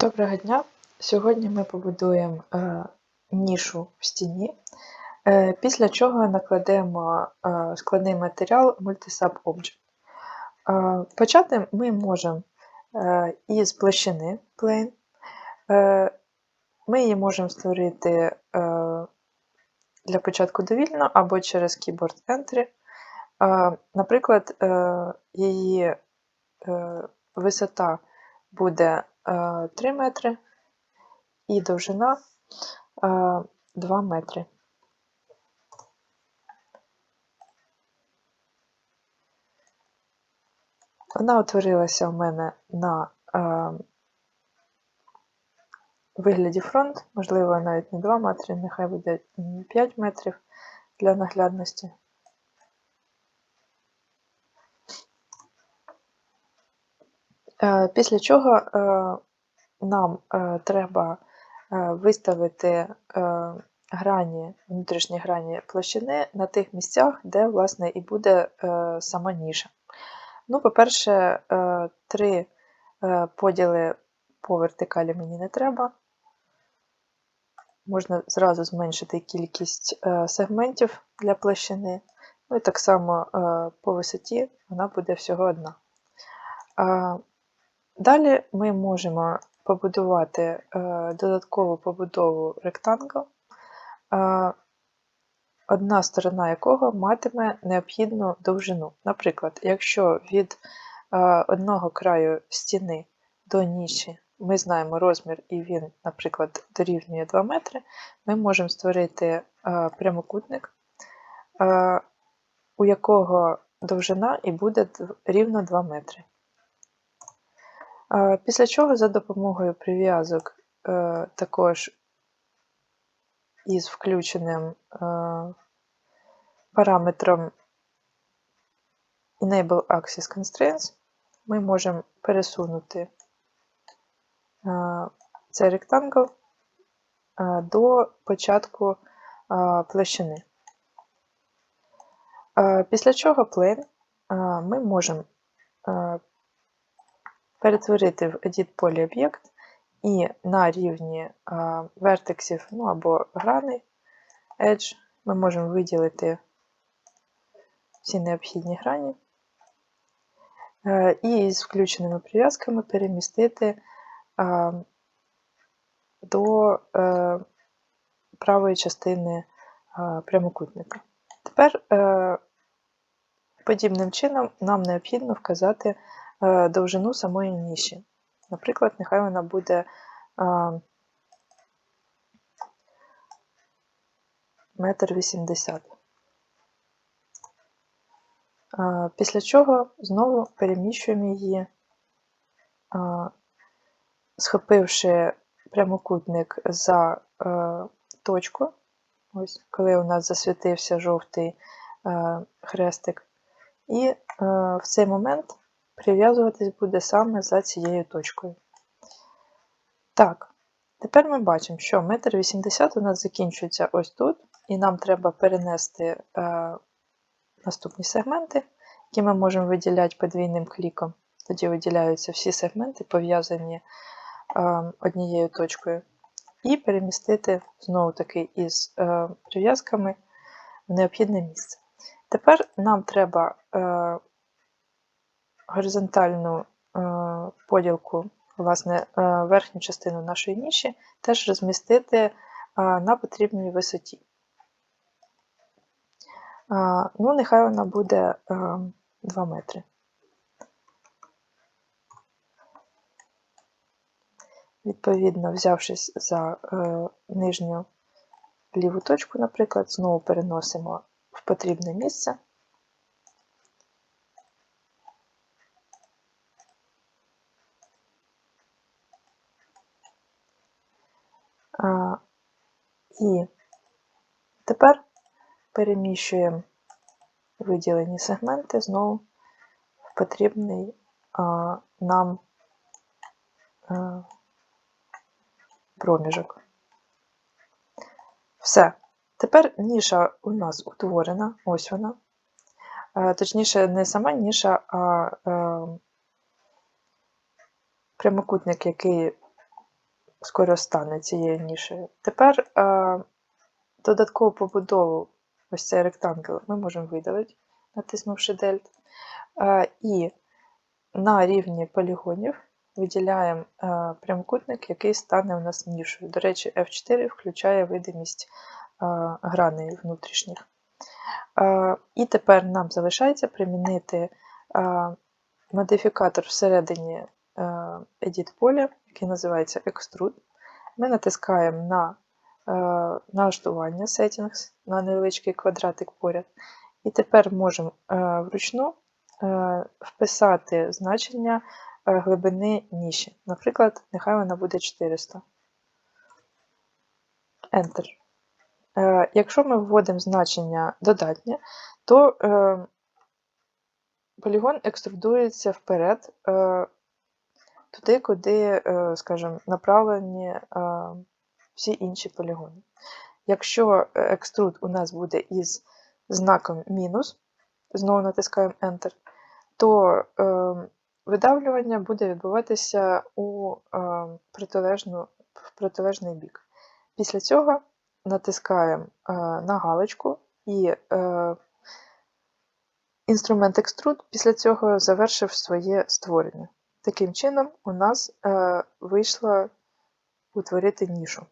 Доброго дня! Сьогодні ми побудуємо е, нішу в стіні, е, після чого накладемо е, складний матеріал Multisub Object. Почати ми можемо із площини Plane. Ми її можемо створити для початку довільно або через Keyboard Entry. Наприклад, її висота буде 3 метри і довжина 2 метри. Вона утворилася у мене на вигляді фронт, можливо, навіть не 2 метри, нехай буде 5 метрів для наглядності. Після чого е, нам е, треба виставити грані, внутрішні грані площини на тих місцях, де, власне, і буде сама ніша. Ну, По-перше, три поділи по вертикалі мені не треба. Можна зразу зменшити кількість сегментів для площини. Ну і так само по висоті вона буде всього одна. Далі ми можемо побудувати е, додаткову побудову ректангл, е, одна сторона якого матиме необхідну довжину. Наприклад, якщо від е, одного краю стіни до ніші ми знаємо розмір, і він, наприклад, дорівнює 2 метри, ми можемо створити прямокутник, у якого довжина і буде рівно 2 метри. Після чого за допомогою прив'язок е, також із включеним е, параметром Enable Axis Constraints ми можемо пересунути е, цей ректангл до початку площини. Після чого plane ми можемо перетворити в Edit об'єкт і на рівні вертексів ну або граней Edge ми можемо виділити всі необхідні грані е, і з включеними прив'язками перемістити до е, правої частини прямокутника. Тепер е, подібним чином нам необхідно вказати довжину самої ніші. Наприклад, нехай вона буде метр вісімдесят. Після чого знову переміщуємо її, схопивши прямокутник за е, точку, ось коли у нас засвітився жовтий е, хрестик, і в цей момент прив'язуватись буде саме за цією точкою. Так, тепер ми бачимо, що 1,80 м у нас закінчується ось тут, і нам треба перенести е, наступні сегменти, які ми можемо виділяти подвійним кліком. Тоді виділяються всі сегменти, пов'язані е, однією точкою, і перемістити знову-таки із е, прив'язками в необхідне місце. Тепер нам треба е, горизонтальну е, поділку, власне, е, верхню частину нашої ніші теж розмістити е, на потрібній висоті. Ну, нехай вона буде 2 метри. Відповідно, взявшись за нижню ліву точку, наприклад, знову переносимо в потрібне місце. І тепер переміщуємо виділені сегменти знову в потрібний нам а, проміжок. Все. Тепер ніша у нас утворена, ось вона. Точніше, не сама ніша, а, а прямокутник, який скоро стане цією нішею. Тепер е, додаткову побудову, ось цей ректангл, ми можемо видалити, натиснувши Дельт. Е, і на рівні полігонів виділяємо е, прямокутник, який стане у нас нішою. До речі, F4 включає видимість е, граней внутрішніх. Е, І тепер нам залишається примінити е, модифікатор всередині е, Edit поля, який називається Extrude. Ми натискаємо на е, налаштування Settings, на невеличкий квадратик поряд. І тепер можемо е, вручну е, вписати значення е, глибини ніші. Наприклад, нехай вона буде 400. Enter. Е, Якщо ми вводимо значення додатнє, то е, полігон екструдується вперед е, туди, куди, е, скажімо, направлені е, всі інші полігони. Якщо е, екструд у нас буде із знаком мінус, знову натискаємо Enter, то видавлювання буде відбуватися у протилежну, в протилежний бік. Після цього натискаємо на галочку і інструмент Extrude після цього завершив своє створення. Таким чином, у нас е, вийшло утворити нішу.